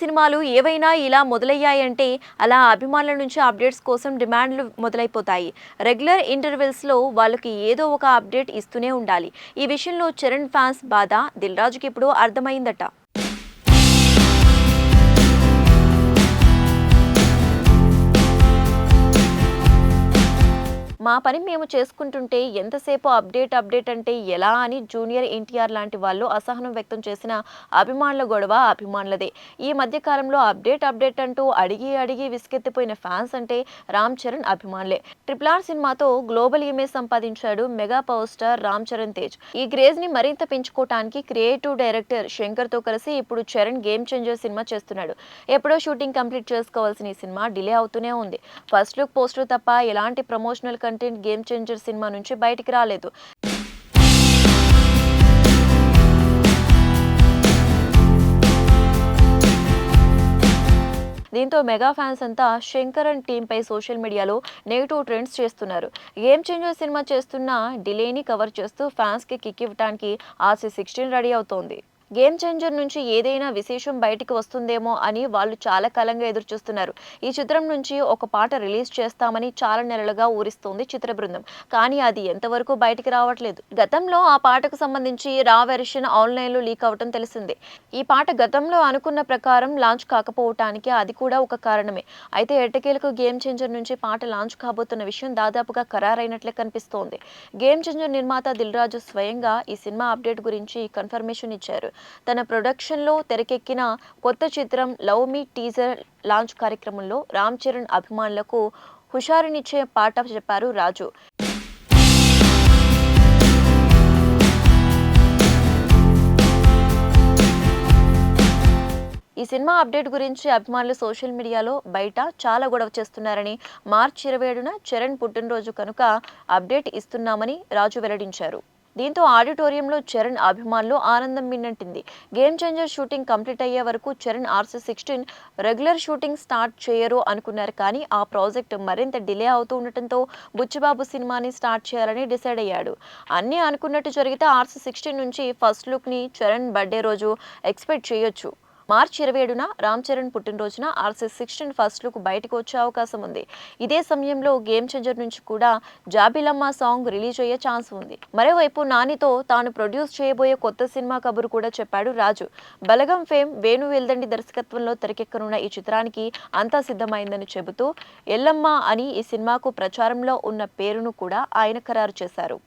సినిమాలు ఏవైనా ఇలా మొదలయ్యాయంటే అలా అభిమానుల నుంచి అప్డేట్స్ కోసం డిమాండ్లు మొదలైపోతాయి. రెగ్యులర్ ఇంటర్వెల్స్లో వాళ్ళకి ఏదో ఒక అప్డేట్ ఇస్తూనే ఉండాలి. ఈ విషయంలో చరణ్ ఫ్యాన్స్ బాధ దిల్ రాజుకి ఇప్పుడు అర్థమైందట. మా పని మేము చేసుకుంటుంటే ఎంతసేపు అప్డేట్ అప్డేట్ అంటే ఎలా అని జూనియర్ ఎన్టీఆర్ లాంటి వాళ్ళు అసహనం వ్యక్తం చేసిన అభిమానుల గొడవ అభిమానులదే. ఈ మధ్య కాలంలో అప్డేట్ అప్డేట్ అంటూ అడిగి అడిగి విసుకెత్తిపోయిన ఫ్యాన్స్ అంటే రామ్ చరణ్ అభిమానులే. ట్రిపుల్ ఆర్ సినిమాతో గ్లోబల్ ఇమేజ్ సంపాదించాడు mega power star Ram Charan Tej. ఈ క్రేజ్ని మరింత పెంచుకోవటానికి క్రియేటివ్ డైరెక్టర్ శంకర్తో కలిసి ఇప్పుడు చరణ్ గేమ్ చేంజర్ సినిమా చేస్తున్నాడు. ఎప్పుడో షూటింగ్ కంప్లీట్ చేసుకోవాల్సిన ఈ సినిమా డిలే అవుతూనే ఉంది. ఫస్ట్ లుక్ పోస్టర్ తప్ప ఎలాంటి promotional content game changer cinema నుంచి బయటికి రాలేదు. దీంతో మెగా ఫ్యాన్స్ అంతా శంకర్ అండ్ టీమ్ పై సోషల్ మీడియాలో నెగిటివ్ ట్రెండ్స్ చేస్తున్నారు. గేమ్ చేంజర్ సినిమా చేస్తున్న డిలేని కవర్ చేస్తూ ఫ్యాన్స్కి కిక్ ఇవ్వడానికి ఆర్సీ సిక్స్టీన్ రెడీ అవుతోంది. గేమ్ చేంజర్ నుంచి ఏదైనా విశేషం బయటికి వస్తుందేమో అని వాళ్ళు చాలా కాలంగా ఎదురు చూస్తున్నారు ఈ చిత్రం నుంచి ఒక పాట రిలీజ్ చేస్తామని చాలా నెలలుగా ఊరిస్తోంది చిత్ర బృందం. కానీ అది ఎంతవరకు బయటికి రావట్లేదు. గతంలో ఆ పాటకు సంబంధించి రా వెర్షన్ ఆన్లైన్లో లీక్ అవటం తెలిసిందే. ఈ పాట గతంలో అనుకున్న ప్రకారం లాంచ్ కాకపోవటానికి అది కూడా ఒక కారణమే. అయితే ఎట్టకేలకు గేమ్ చేంజర్ నుంచి పాట లాంచ్ కాబోతున్న విషయం దాదాపుగా ఖరారైనట్లే కనిపిస్తోంది. గేమ్ చేంజర్ నిర్మాత దిల్ రాజు స్వయంగా ఈ సినిమా అప్డేట్ గురించి కన్ఫర్మేషన్ ఇచ్చారు. తన ప్రొడక్షన్లో తెరకెక్కిన కొత్త చిత్రం లవ్ మీ టీజర్ లాంచ్ కార్యక్రమంలో రామ్ చరణ్ అభిమానులకు హుషారునిచ్చే పాట చెప్పారు రాజు. ఈ సినిమా అప్డేట్ గురించి అభిమానులు సోషల్ మీడియాలో బయట చాలా గొడవ చేస్తున్నారని మార్చి ఇరవై ఏడున చరణ్ పుట్టినరోజు కనుక అప్డేట్ ఇస్తున్నామని రాజు వెల్లడించారు. దీంతో ఆడిటోరియంలో చరణ్ అభిమానులు ఆనందం మిన్నంటింది. గేమ్ చేంజర్ షూటింగ్ కంప్లీట్ అయ్యే వరకు Charan RC sixteen regular shooting start చేయరు అనుకున్నారు. కానీ ఆ ప్రాజెక్ట్ మరింత డిలే అవుతూ ఉండటంతో బుచ్చిబాబు సినిమాని స్టార్ట్ చేయాలని డిసైడ్ అయ్యాడు. అన్నీ అనుకున్నట్టు జరిగితే ఆర్సీ సిక్స్టీన్ నుంచి ఫస్ట్ లుక్ని చరణ్ బర్త్డే రోజు ఎక్స్పెక్ట్ చేయొచ్చు. మార్చి ఇరవై ఏడున రామ్ చరణ్ పుట్టినరోజున ఆర్సీ సిక్స్టీన్ ఫస్ట్ లుక్ బయటకు వచ్చే అవకాశం ఉంది. ఇదే సమయంలో గేమ్ చేంజర్ నుంచి కూడా జాబిలమ్మ సాంగ్ రిలీజ్ అయ్యే ఛాన్స్ ఉంది. మరోవైపు నానితో తాను ప్రొడ్యూస్ చేయబోయే కొత్త సినిమా కబురు కూడా చెప్పాడు రాజు. బలగం ఫేమ్ వేణు వెల్దండి దర్శకత్వంలో తెరకెక్కనున్న ఈ చిత్రానికి అంతా సిద్ధమైందని చెబుతూ ఎల్లమ్మ అని ఈ సినిమాకు ప్రచారంలో ఉన్న పేరును కూడా ఆయన ఖరారు చేశారు.